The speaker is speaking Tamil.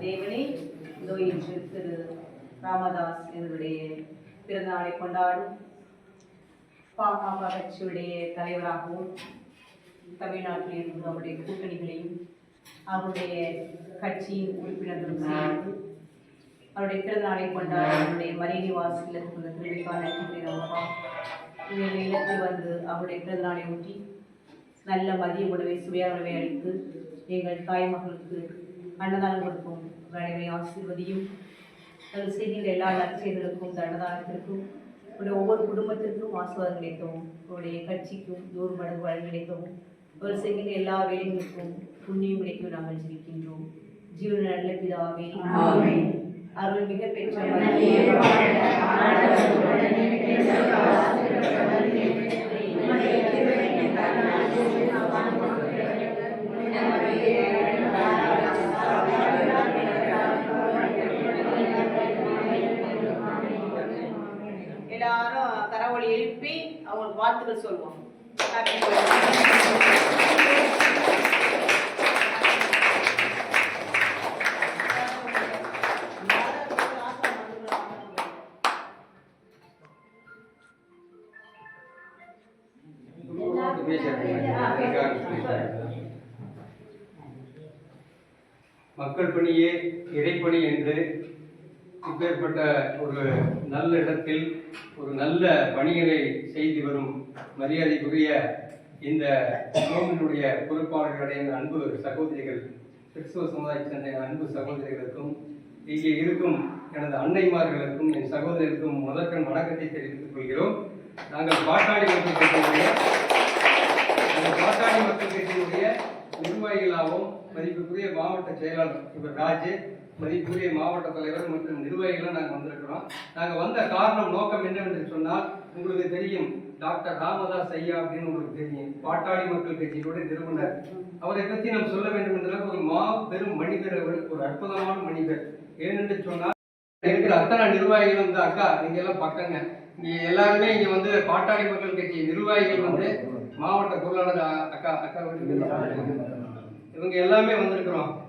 தேவனே இதோ இன்று திரு ராமதாஸ் என்னுடைய பிறந்தநாளை கொண்டாடும் பாமக கட்சியுடைய தலைவராகவும் தமிழ்நாட்டில் இருந்து அவருடைய கூட்டணிகளையும் அவருடைய கட்சியின் உறுப்பினர்களும் சேர்ந்து அவருடைய பிறந்தநாளை கொண்டாடும் அவருடைய மறைநிவாஸ் இல்லத்துக்கு வந்த திருவிக்கான இந்த இல்லத்தில் வந்து அவருடைய பிறந்தநாளை ஒட்டி நல்ல மதிய உணவை சுவையான உணவை அளித்து எங்கள் தாய் மகளுக்கு அன்னதானம் கொடுக்கும் அனைவரை ஆசீர்வதியும். அதில் செய்கின்ற எல்லா நற்செய்களுக்கும் இந்த அன்னதானத்திற்கும் உங்களுடைய ஒவ்வொரு குடும்பத்திற்கும் ஆசீர்வாதம் கிடைக்கவும் உங்களுடைய கட்சிக்கும் நூறு மடங்கு வழங்கி கிடைக்கவும் அவர் செய்கின்ற எல்லா வேலைகளுக்கும் புண்ணியம் கிடைக்கும் நாங்கள் ஜெபிக்கின்றோம். ஜீவன நல்ல பிதாவே. அருள் மிக பெற்ற அவங்களுக்கு வாழ்த்துக்கள் சொல்லுவோம் மக்கள் பணியே இறைப்பணி என்று இப்பேற்பட்ட ஒரு நல்ல இடத்தில் ஒரு நல்ல பணிகளை செய்து வரும் மரியாதைக்குரிய இந்த கோவிலுடைய பொறுப்பாளர்களுடைய அன்பு சகோதரிகள் கிறிஸ்துவ சமுதாயத்தை சேர்ந்த அன்பு சகோதரிகளுக்கும் இங்கே இருக்கும் எனது அன்னைமார்களுக்கும் என் சகோதரருக்கும் முதற்கண் வணக்கத்தை தெரிவித்துக் கொள்கிறோம். நாங்கள் பாட்டாளி மக்கள் கட்சியினுடைய அந்த பாட்டாளி மக்கள் கட்சியினுடைய நிர்வாகிகளாகவும் மதிப்புக்குரிய மாவட்ட செயலாளர் இவர் ராஜு மதிப்புரிய மாவட்ட தலைவர் மற்றும் நிர்வாகிகளும் நாங்கள் வந்திருக்கிறோம். நாங்கள் வந்த காரணம் நோக்கம் என்னவென்று சொன்னால் உங்களுக்கு தெரியும் டாக்டர் ராமதாஸ் ஐயா அப்படின்னு உங்களுக்கு தெரியும். பாட்டாளி மக்கள் கட்சியினுடைய நிறுவனர். அவரை பற்றி நாம் சொல்ல வேண்டும் என்றால் ஒரு மா பெரும் மனிதர் அவர் ஒரு அற்புதமான மனிதர். ஏனென்று சொன்னால் இருக்கிற அத்தனை நிர்வாகிகளும் வந்து அக்கா நீங்க எல்லாம் பக்கங்க. இங்க எல்லாருமே இங்க வந்து பாட்டாளி மக்கள் கட்சி நிர்வாகிகள் வந்து மாவட்ட பொருளாளர் அக்கா அக்கா இவங்க எல்லாமே வந்திருக்கிறோம்.